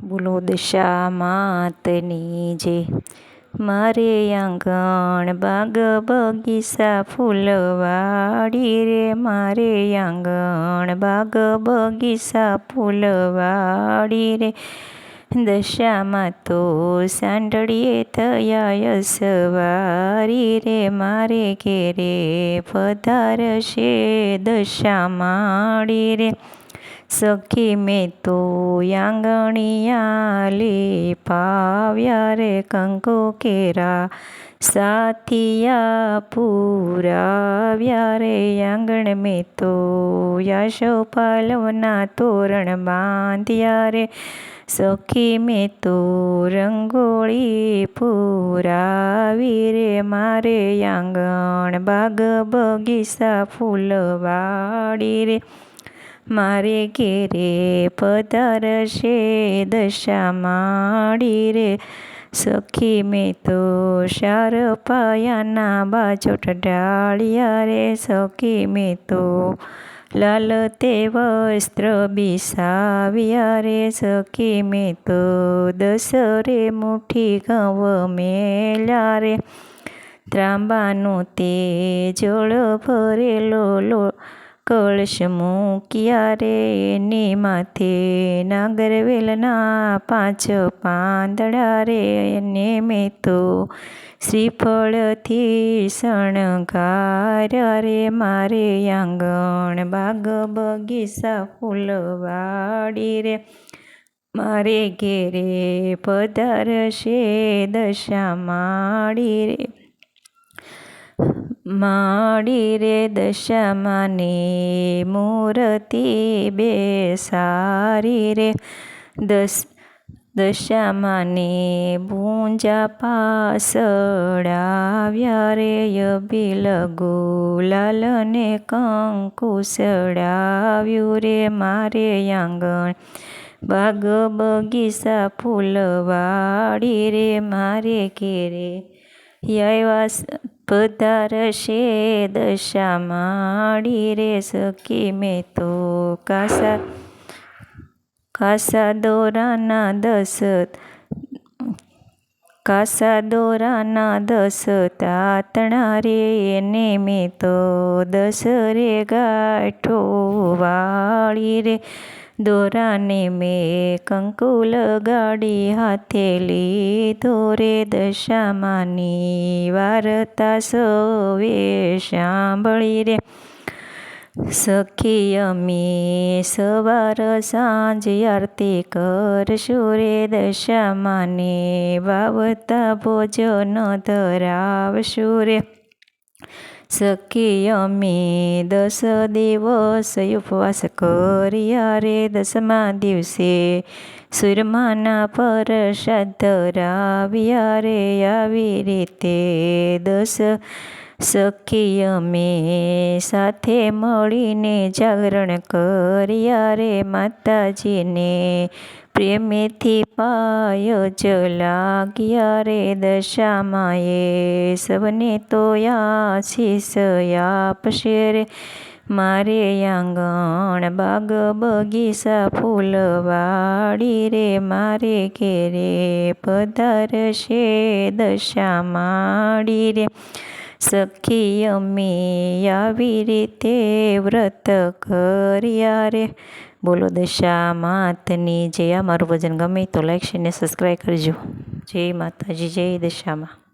બોલો દશા માતની જે મારે આંગણ બાગ બગીચા ફૂલવાડી રે, મારે આંગણ બાગ બગીચા ફૂલવાડી રે. દશામાં તો સાંડળીએ થયા સવારી રે, મારે ઘેરે પધારશે દશા માડી રે. સખી મેં તો આંગણિયા લેપાવ્યા રે કંકો કેરા સાથિયા પૂરાવ્યા રે આંગણ મેં તો યાશો પાલવના તોરણ બાંધ્યા રે સખી મેં તો રંગોળી પૂરાવી રે મારે આંગણ બાગ બગીચા ફૂલવાડી રે મારે ઘેરે પધારશે દશા માડી રે. સખી મેં તો શાર પાયાના બાજોટ ડાળિયા રે. સખી મેં તો લાલ તે વસ્ત્ર બિસાવ્યા રે. સખી મેં તો દસરે મુઠી ઘઉં મેલ્યા રે. ત્રાંબાનું તે જળ ભરેલો લો કળશ મૂક્યા રે? ને માથે નાગરવેલના પાંચ પાંદડા રે. એને મેં તો શ્રીફળથી શણગાર રે. મારે આંગણ બાગ બગીચા ફૂલવાડી રે. મારે ઘેરે પધારશે દશા માડી રે. માડી રે દશામાને મૂર્તિ બેસારી રે દસ દશામાને ભૂંજા પાસડાવ્યા રે અભિલ ગુલાલને કંકુસડાવ્યું રે મારે આંગણ બાગ બગીચા ફૂલવાડી રે મારે કેરે આવ્યા પધારશે દશા માડી રે સખી મેં તો કાસા કાસા દોરાના દસ કાસા દોરાના દસ તાતણા રે એને મેં તો દસ રે ગાંઠો વાળી રે દોરાને મેં કંકુ લગાડી હાથે લીધો. રે દશામાની વાર્તા સૌએ સાંભળી રે. સખી અમે સવાર સાંજ આરતી કરશું રે દશામાને વાવતા ભોજન ધરાવશું રે. સખી અમે દસ દિવસ ઉપવાસ કર્યા રે દસમા દિવસે સુરમાના પ્રસાદ ધરાવ્યા રે આવી રીતે દસ સખી અમે સાથે મળીને જાગરણ કર્યા રે માતાજીને પ્રેમેથી પાય જ લાગ્યા રે માયે સૌને તો આશીષ આપશે રે. મારે આંગણ બાગ બગીચા ફૂલવાડી રે. મારે ઘેરે પધારશે દશા માડી રે. સખી અમે આવી રીતે વ્રત કર્યા રે. બોલો દશા માતની જે અમારું મારું ભજન ગમે તો લાઈક શેર ને સબસ્ક્રાઈબ કરજો. જય માતાજી, જય દશામાં.